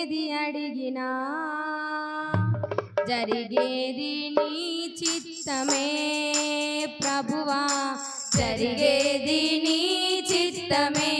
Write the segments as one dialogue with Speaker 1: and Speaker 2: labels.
Speaker 1: ఏది అడిగినా జరిగేది నీ చిత్తమే ప్రభువా. జరిగేది నీ చిత్తమే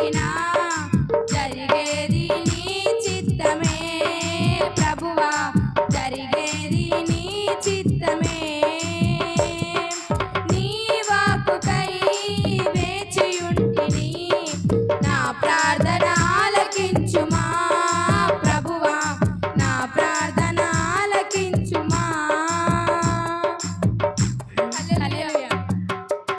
Speaker 1: Filipinas.